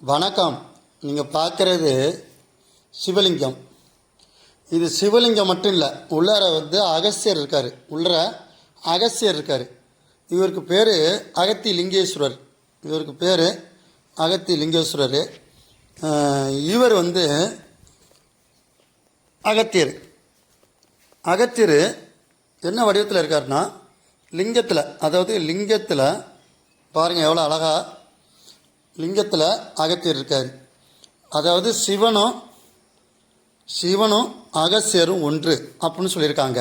வணக்கம். நீங்கள் பார்க்குறது சிவலிங்கம். இது சிவலிங்கம் மட்டும் இல்லை உள்ளார வந்து அகஸ்தியர் இருக்கார். உள்ளார அகஸ்தியர் இருக்கார். இவருக்கு பேர் அகத்தி லிங்கேஸ்வரர் இவருக்கு பேர் அகத்தி லிங்கேஸ்வரர் இவர் வந்து அகத்தியர். அகத்தியர் என்ன வடிவத்தில் இருக்காருன்னா லிங்கத்தில் அதாவது லிங்கத்தில் பாருங்கள் எவ்வளோ அழகா லிங்கத்தில் அகத்தியர் இருக்கார். அதாவது சிவனும் சிவனும் அகசியரும் ஒன்று அப்படின்னு சொல்லியிருக்காங்க.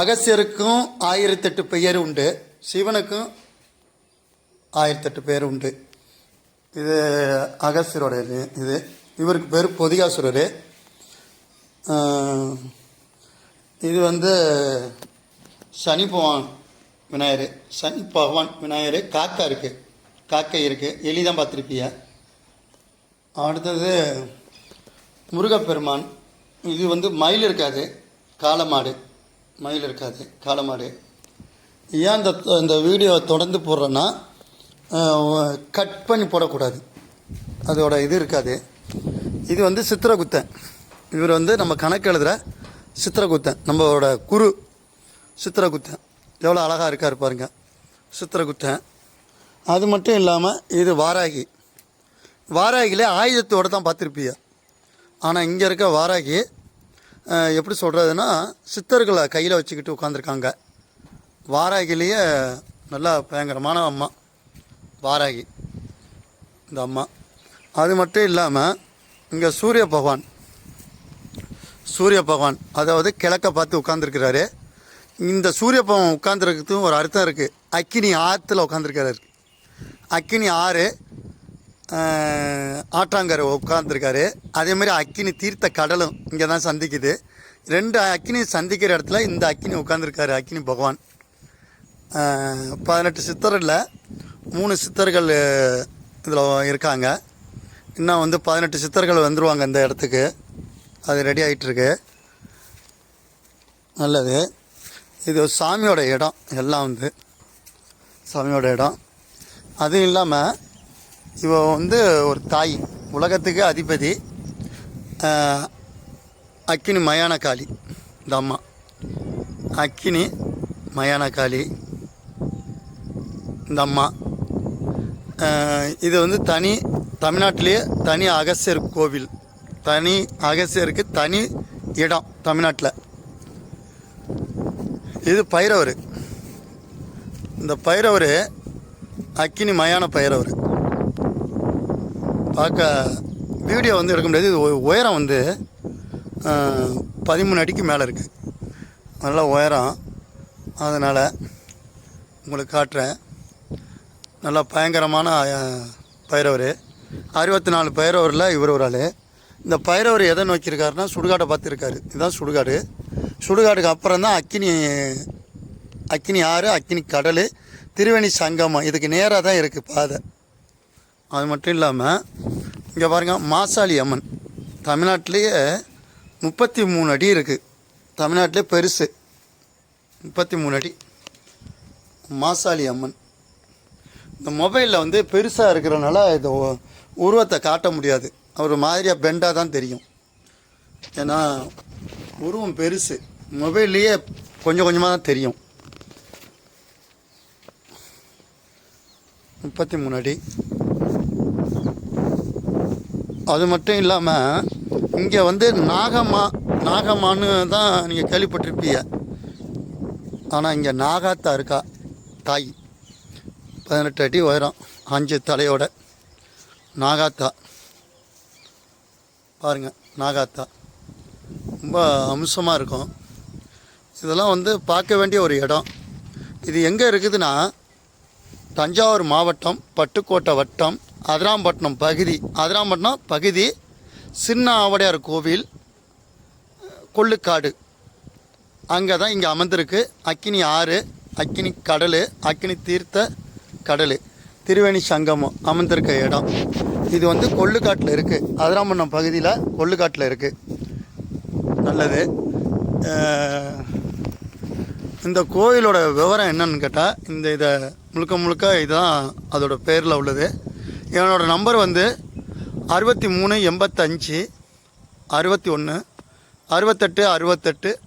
அகசியருக்கும் ஆயிரத்தெட்டு பெயர் உண்டு சிவனுக்கும் ஆயிரத்தெட்டு பேர் உண்டு. இது அகசியரோட இது இது இவருக்கு பேர் பொதிகாசுரர். இது வந்து சனி பகவான் விநாயகர். சனி பகவான் விநாயகர் காக்கா இருக்குது காக்கை இருக்குது எலி தான் பார்த்துருப்பிய? அடுத்தது முருகப்பெருமான். இது வந்து மயில் இருக்காது. காளமாடு. மயில் இருக்காது. காளமாடு. ஏன் இந்த இந்த வீடியோ தொடர்ந்து போடுறேன்னா கட் பண்ணி போடக்கூடாது. அதோட இது இருக்காது. இது வந்து சித்திரகுத்தன். இவர் வந்து நம்ம கணக்கு எழுதுகிற சித்திரகுத்தன். நம்மளோட குரு சித்திரகுத்தன். எவ்வளோ அழகாக இருக்கார் பாருங்கள் சித்திரகுத்தன். அது மட்டும் இல்லாமல் இது வாராகி. வாராகியில் ஆயுதத்தோடு தான் பார்த்துருப்பிய? ஆனால் இங்கே இருக்க வாராகி எப்படி சொல்கிறதுனா சித்தர்களை கையில் வச்சுக்கிட்டு உட்காந்துருக்காங்க வாராகிலேயே நல்லா பயங்கரமான அம்மா. வாராகி இந்த அம்மா. அது மட்டும் இல்லாமல் இங்கே சூரிய பகவான். சூரிய பகவான் அதாவது கிழக்க பார்த்து உட்காந்துருக்கிறாரு இந்த சூரிய பகவான் உட்காந்துருக்கிறதுக்கும் ஒரு அர்த்தம் இருக்குது அக்கினி ஆற்றுல உட்காந்துருக்காரு அக்கினி ஆறு ஆற்றாங்கர் ஆற்றாங்கரை உட்காந்துருக்காரு அதே மாதிரி அக்கினி தீர்த்த கடலும் இங்கே தான் சந்திக்குது. ரெண்டு அக்கினி சந்திக்கிற இடத்துல இந்த அக்கினி உட்காந்துருக்காரு அக்கினி பகவான். பதினெட்டு சித்தரில் மூணு சித்தர்கள் இதில் இருக்காங்க. இன்னும் வந்து பதினெட்டு சித்தர்கள் வந்துருவாங்க இந்த இடத்துக்கு. அது ரெடி ஆகிட்டுருக்கு நல்லது. இது சாமியோட இடம் எல்லாம் வந்து சாமியோட இடம். அதுவும் இல்லாமல் இவ வந்து ஒரு தாய் உலகத்துக்கு அதிபதி அக்கினி மயான காளி இந்த அம்மா. அக்கினி மயான காளி இந்த அம்மா. இது வந்து தனி தமிழ்நாட்டிலேயே தனி அகசியர் கோவில். தனி அகசியருக்கு தனி இடம் தமிழ்நாட்டில். இது பைரவர். இந்த பைரவர் அக்கினி மயான பைரவர் பார்க்க வீடியோ வந்து எடுக்க முடியாது. இது உயரம் வந்து பதிமூணு அடிக்கு மேலே இருக்குது நல்லா உயரம். அதனால் உங்களுக்கு காட்டுறேன். நல்லா பயங்கரமான ஆஹ், பைரவர் அறுபத்தி நாலு பைரவரில் இவர் ஒரு ஆள். இந்த பைரவர் எதை நோக்கியிருக்காருன்னா சுடுகாட்டை பார்த்துருக்காரு இதுதான் சுடுகாடு. சுடுகாடுக்கு அப்புறம் தான் அக்கினி அக்கினி ஆறு அக்கினி கடல் திருவேணி சங்கமம். இதுக்கு நேராக தான் இருக்குது பாதை. அது மட்டும் இல்லாமல் இங்கே பாருங்கள் மாசாளி அம்மன். தமிழ்நாட்டிலேயே முப்பத்தி மூணு அடி இருக்குது தமிழ்நாட்டிலே பெருசு. முப்பத்தி மூணு அடி. மாசாளி அம்மன். இந்த மொபைலில் வந்து பெருசாக இருக்கிறனால இந்த உருவத்தை காட்ட முடியாது. ஒரு மாதிரியாக பெண்டாக தான் தெரியும். ஏன்னா உருவம் பெருசு. மொபைல்லையே கொஞ்சம் கொஞ்சமாக தான் தெரியும். முப்பத்தி மூணு அடி அது மட்டும் இல்லாமல் இங்கே வந்து நாகம்மா நாகம்மான்னு தான் நீங்கள் கேள்விப்பட்டிருப்பீங்க. ஆனால் இங்கே நாகாத்தா இருக்கா? தாய். பதினெட்டு அடி உயரம் அஞ்சு தலையோட நாகாத்தா. பாருங்கள் நாகாத்தா. ரொம்ப அம்சமாக இருக்கும். இதெல்லாம் வந்து பார்க்க வேண்டிய ஒரு இடம். இது எங்கே இருக்குதுன்னா தஞ்சாவூர் மாவட்டம் பட்டுக்கோட்டை வட்டம் அதிராம்பட்டினம் பகுதி. அதிராம்பட்டினம் பகுதி சின்ன ஆவடையார் கோவில் கொள்ளுக்காடு. அங்கே தான் இங்கே அமர்ந்திருக்கு. அக்கினி ஆறு அக்கினி கடல் அக்கினி தீர்த்த கடல். திருவேணி சங்கமம் அமர்ந்திருக்க இடம். இது வந்து கொள்ளுக்காட்டில் இருக்குது அதிராம்பட்டினம் பகுதியில் கொள்ளுக்காட்டில் இருக்குது நல்லது. இந்த கோவிலோட விவரம் என்னன்னு கேட்டால் இந்த இதை முழுக்க முழுக்க இதுதான் அதோடய பேரில் உள்ளது. என்னோடய நம்பர் வந்து அறுபத்தி மூணு எண்பத்தஞ்சு அறுபத்தி ஒன்று அறுபத்தெட்டு அறுபத்தெட்டு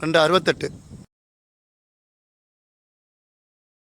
ரெண்டு அறுபத்தெட்டு.